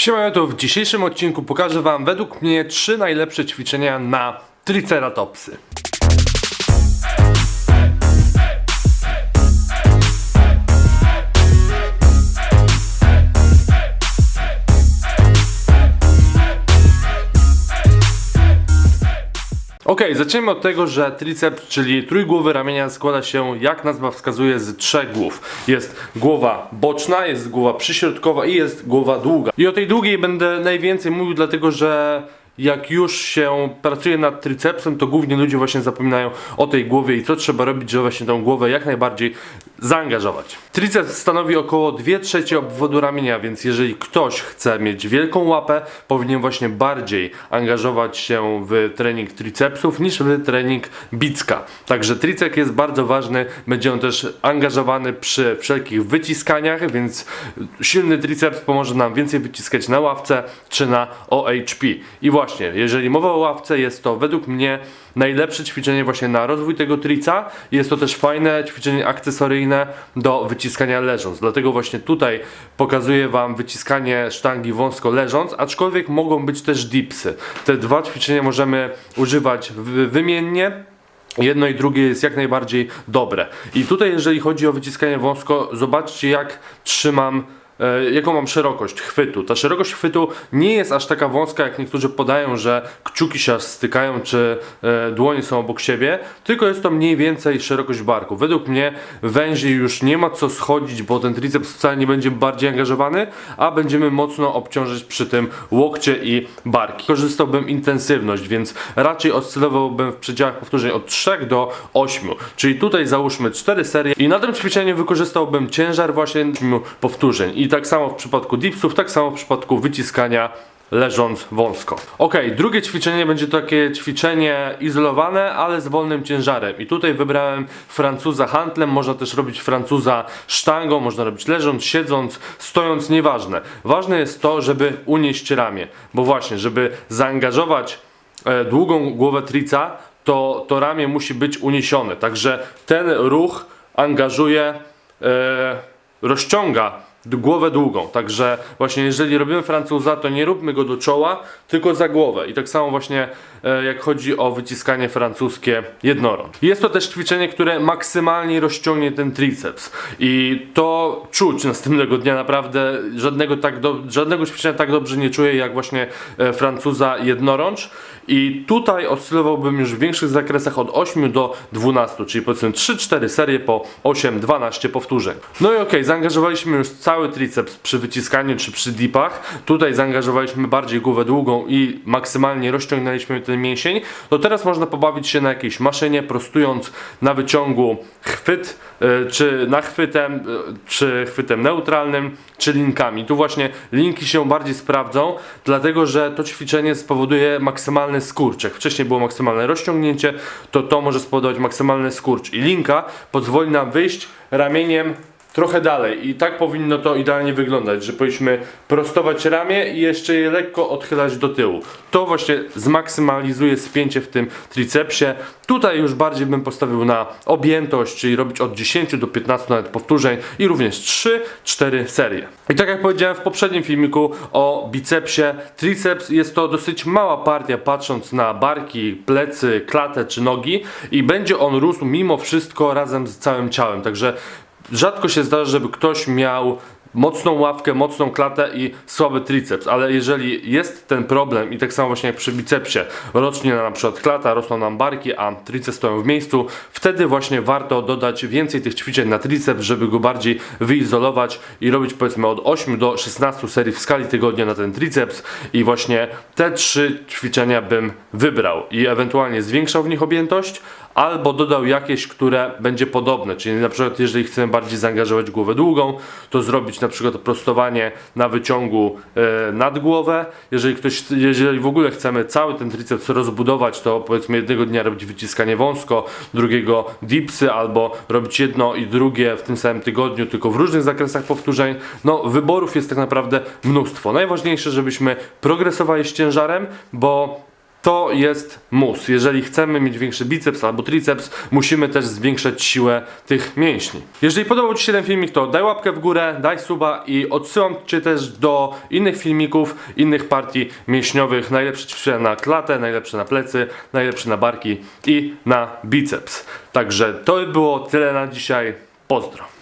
Siemano, to w dzisiejszym odcinku pokażę Wam według mnie trzy najlepsze ćwiczenia na triceratopsy. Ok, zaczniemy od tego, że triceps, czyli trójgłowy ramienia składa się, jak nazwa wskazuje, z trzech głów. Jest głowa boczna, jest głowa przyśrodkowa i jest głowa długa. I o tej długiej będę najwięcej mówił, dlatego że jak już się pracuje nad tricepsem, to głównie ludzie właśnie zapominają o tej głowie i co trzeba robić, żeby właśnie tą głowę jak najbardziej zaangażować. Triceps stanowi około 2 trzecie obwodu ramienia, więc jeżeli ktoś chce mieć wielką łapę, powinien właśnie bardziej angażować się w trening tricepsów niż w trening bicka. Także tricep jest bardzo ważny, będzie on też angażowany przy wszelkich wyciskaniach, więc silny triceps pomoże nam więcej wyciskać na ławce czy na OHP. I właśnie, jeżeli mowa o ławce, jest to według mnie najlepsze ćwiczenie właśnie na rozwój tego trica. Jest to też fajne ćwiczenie akcesoryjne do wyciskania leżąc. Dlatego właśnie tutaj pokazuję Wam wyciskanie sztangi wąsko leżąc, aczkolwiek mogą być też dipsy. Te dwa ćwiczenia możemy używać wy- wymiennie. Jedno i drugie jest jak najbardziej dobre. I tutaj, jeżeli chodzi o wyciskanie wąsko, zobaczcie, jak trzymam. E, Jaką mam szerokość chwytu? Ta szerokość chwytu nie jest aż taka wąska, jak niektórzy podają, że kciuki się aż stykają, czy e, dłonie są obok siebie, tylko jest to mniej więcej szerokość barku. Według mnie węziej już nie ma co schodzić, bo ten triceps wcale nie będzie bardziej angażowany, a będziemy mocno obciążyć przy tym łokcie i barki. Korzystałbym intensywność, więc raczej oscylowałbym w przedziałach powtórzeń od 3 do 8. Czyli tutaj załóżmy 4 serie i na tym ćwiczeniu wykorzystałbym ciężar właśnie 8 powtórzeń. I tak samo w przypadku dipsów, tak samo w przypadku wyciskania leżąc wąsko. Ok, drugie ćwiczenie będzie takie ćwiczenie izolowane, ale z wolnym ciężarem. I tutaj wybrałem Francuza handlem, można też robić Francuza sztangą, można robić leżąc, siedząc, stojąc, nieważne. Ważne jest to, żeby unieść ramię, bo właśnie, żeby zaangażować e, długą głowę trica, to, to ramię musi być uniesione. Także ten ruch angażuje, e, rozciąga głowę długą. Także właśnie jeżeli robimy Francuza, to nie róbmy go do czoła, tylko za głowę. I tak samo właśnie e, jak chodzi o wyciskanie francuskie jednorącz. Jest to też ćwiczenie, które maksymalnie rozciągnie ten triceps. I to czuć następnego dnia naprawdę żadnego, tak do, żadnego ćwiczenia tak dobrze nie czuję jak właśnie e, Francuza jednorącz. I tutaj oscylowałbym już w większych zakresach od 8 do 12, czyli powiedzmy 3-4 serie po 8-12 powtórzeń. No i okej, zaangażowaliśmy już cały triceps przy wyciskaniu czy przy dipach. Tutaj zaangażowaliśmy bardziej głowę długą i maksymalnie rozciągnęliśmy ten mięsień. To teraz można pobawić się na jakiejś maszynie, prostując na wyciągu chwyt, y, czy nachwytem, y, czy chwytem neutralnym, czy linkami. Tu właśnie linki się bardziej sprawdzą, dlatego że to ćwiczenie spowoduje maksymalny skurcz. Jak wcześniej było maksymalne rozciągnięcie, to to może spowodować maksymalny skurcz. I linka pozwoli nam wyjść ramieniem trochę dalej i tak powinno to idealnie wyglądać, że powinniśmy prostować ramię i jeszcze je lekko odchylać do tyłu. To właśnie zmaksymalizuje spięcie w tym tricepsie. Tutaj już bardziej bym postawił na objętość, czyli robić od 10 do 15 nawet powtórzeń i również 3-4 serie. I tak jak powiedziałem w poprzednim filmiku o bicepsie, triceps jest to dosyć mała partia patrząc na barki, plecy, klatę czy nogi i będzie on rósł mimo wszystko razem z całym ciałem. Także rzadko się zdarza, żeby ktoś miał mocną ławkę, mocną klatę i słaby triceps, ale jeżeli jest ten problem i tak samo właśnie jak przy bicepsie nam na przykład klata, rosną nam barki, a triceps stoją w miejscu, wtedy właśnie warto dodać więcej tych ćwiczeń na triceps, żeby go bardziej wyizolować i robić powiedzmy od 8 do 16 serii w skali tygodnia na ten triceps. I właśnie te trzy ćwiczenia bym wybrał i ewentualnie zwiększał w nich objętość, albo dodał jakieś, które będzie podobne, czyli na przykład jeżeli chcemy bardziej zaangażować głowę długą, to zrobić na przykład prostowanie na wyciągu e, nad głowę. Jeżeli ktoś, jeżeli w ogóle chcemy cały ten triceps rozbudować, to powiedzmy jednego dnia robić wyciskanie wąsko, drugiego dipsy, albo robić jedno i drugie w tym samym tygodniu, tylko w różnych zakresach powtórzeń. No wyborów jest tak naprawdę mnóstwo. Najważniejsze, żebyśmy progresowali z ciężarem, bo to jest mus. Jeżeli chcemy mieć większy biceps albo triceps, musimy też zwiększać siłę tych mięśni. Jeżeli podobał Ci się ten filmik, to daj łapkę w górę, daj suba i odsyłam Cię też do innych filmików, innych partii mięśniowych. Najlepsze ćwiczenia na klatę, najlepsze na plecy, najlepsze na barki i na biceps. Także to by było tyle na dzisiaj. Pozdro.